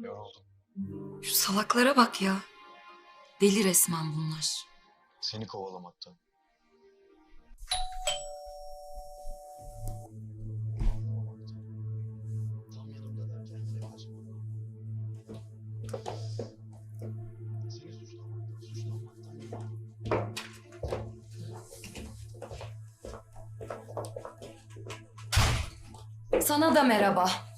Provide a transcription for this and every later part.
Yoruldum. Şu salaklara bak ya. Deli resmen bunlar. Seni kovalamaktan. Sana da merhaba.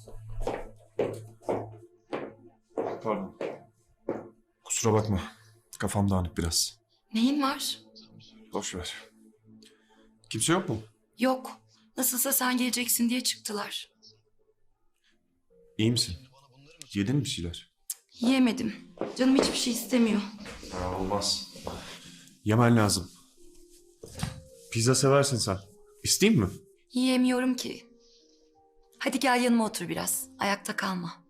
Kusura bakma. Kafam dağınık biraz. Neyin var? Boş ver. Kimse yok mu? Yok. Nasılsa sen geleceksin diye çıktılar. İyi misin? Yedin mi bir şeyler? Yiyemedim. Canım hiçbir şey istemiyor. Ya olmaz. Yemen lazım. Pizza seversin sen. İsteyeyim mi? Yiyemiyorum ki. Hadi gel yanıma otur biraz. Ayakta kalma.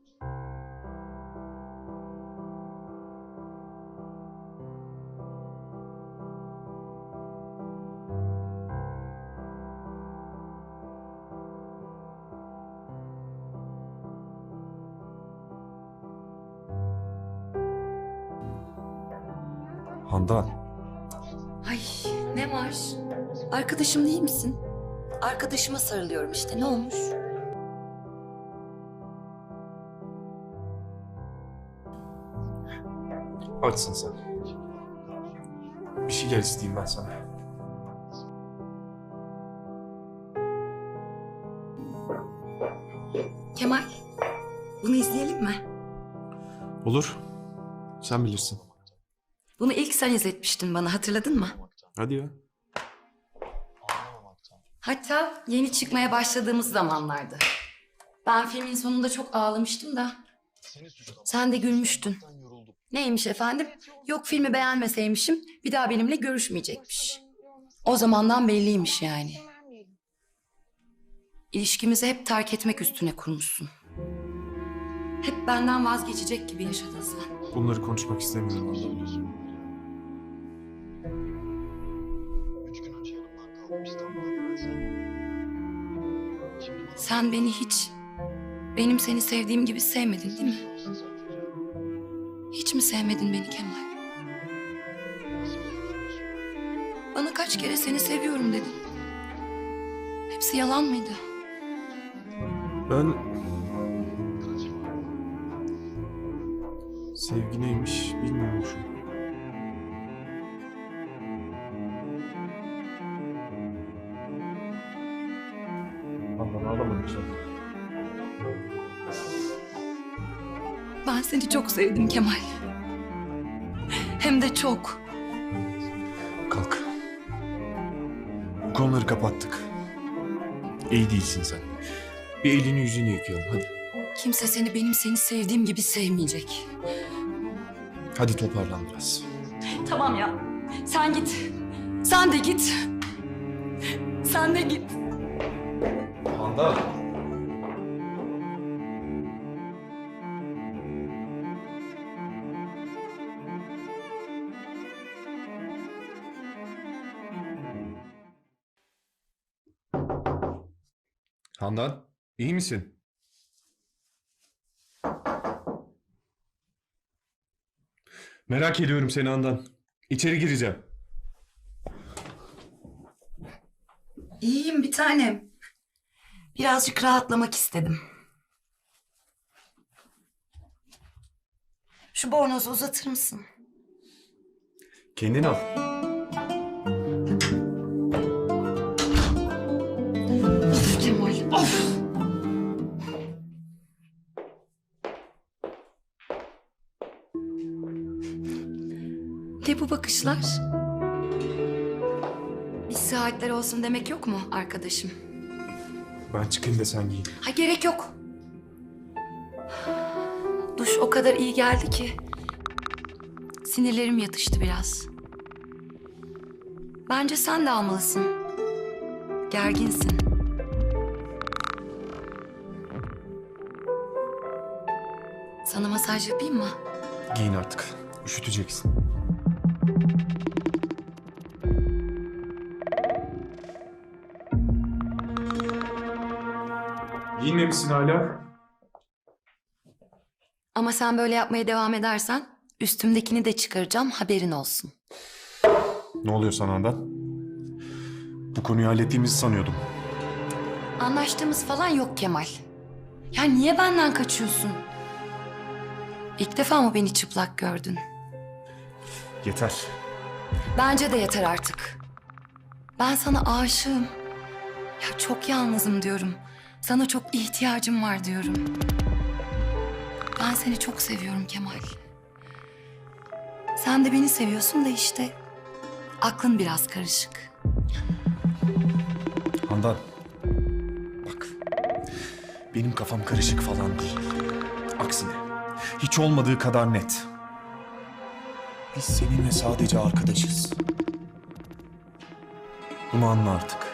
Handan. Ay ne var? Arkadaşım değil misin? Arkadaşıma sarılıyorum işte. Ne olmuş? Açsın sen. Bir şeyler isteyeyim ben sana. Kemal, bunu izleyelim mi? Olur. Sen bilirsin. Bunu ilk sen izletmiştin bana hatırladın mı? Hadi ya. Hatta yeni çıkmaya başladığımız zamanlardı. Ben filmin sonunda çok ağlamıştım da. Sen de gülmüştün. Neymiş efendim? Yok filmi beğenmeseymişim bir daha benimle görüşmeyecekmiş. O zamandan belliymiş yani. İlişkimizi hep terk etmek üstüne kurmuşsun. Hep benden vazgeçecek gibi yaşadın sen. Bunları konuşmak istemiyorum Handan. Sen beni hiç benim seni sevdiğim gibi sevmedin değil mi? Hiç mi sevmedin beni Kemal? Bana kaç kere seni seviyorum dedin. Hepsi yalan mıydı? Ben sevgi neymiş bilmiyormuşum. Ben seni çok sevdim Kemal. Hem de çok. Kalk. Bu konuları kapattık. İyi değilsin sen. Bir elini yüzünü yıkayalım hadi. Kimse seni benim seni sevdiğim gibi sevmeyecek. Hadi toparlan biraz. Tamam ya. Sen git. Sen de git. Sen de git. Handan. Handan, iyi misin? Merak ediyorum seni Handan. İçeri gireceğim. İyiyim bir tanem. Birazcık rahatlamak istedim. Şu bornozu uzatır mısın? Kendin al. Of! Ne bu bakışlar? Bir saatler olsun demek yok mu arkadaşım? Ben çıkayım da sen giyin. Ha gerek yok. Duş o kadar iyi geldi ki. Sinirlerim yatıştı biraz. Bence sen de almalısın. Gerginsin. Sana masaj yapayım mı? Giyin artık. Üşüteceksin. Giyinmemişsin hala. Ama sen böyle yapmaya devam edersen üstümdekini de çıkaracağım haberin olsun. Ne oluyor sana Handan? Bu konuyu hallettiğimizi sanıyordum. Anlaştığımız falan yok Kemal. Ya niye benden kaçıyorsun? İlk defa mı beni çıplak gördün? Yeter. Bence de yeter artık. Ben sana aşığım. Ya çok yalnızım diyorum. Sana çok ihtiyacım var diyorum. Ben seni çok seviyorum Kemal. Sen de beni seviyorsun da işte aklın biraz karışık. Handan. Bak. Benim kafam karışık falan değil. Aksine. Hiç olmadığı kadar net. Biz seninle sadece arkadaşız. Bunu anla artık.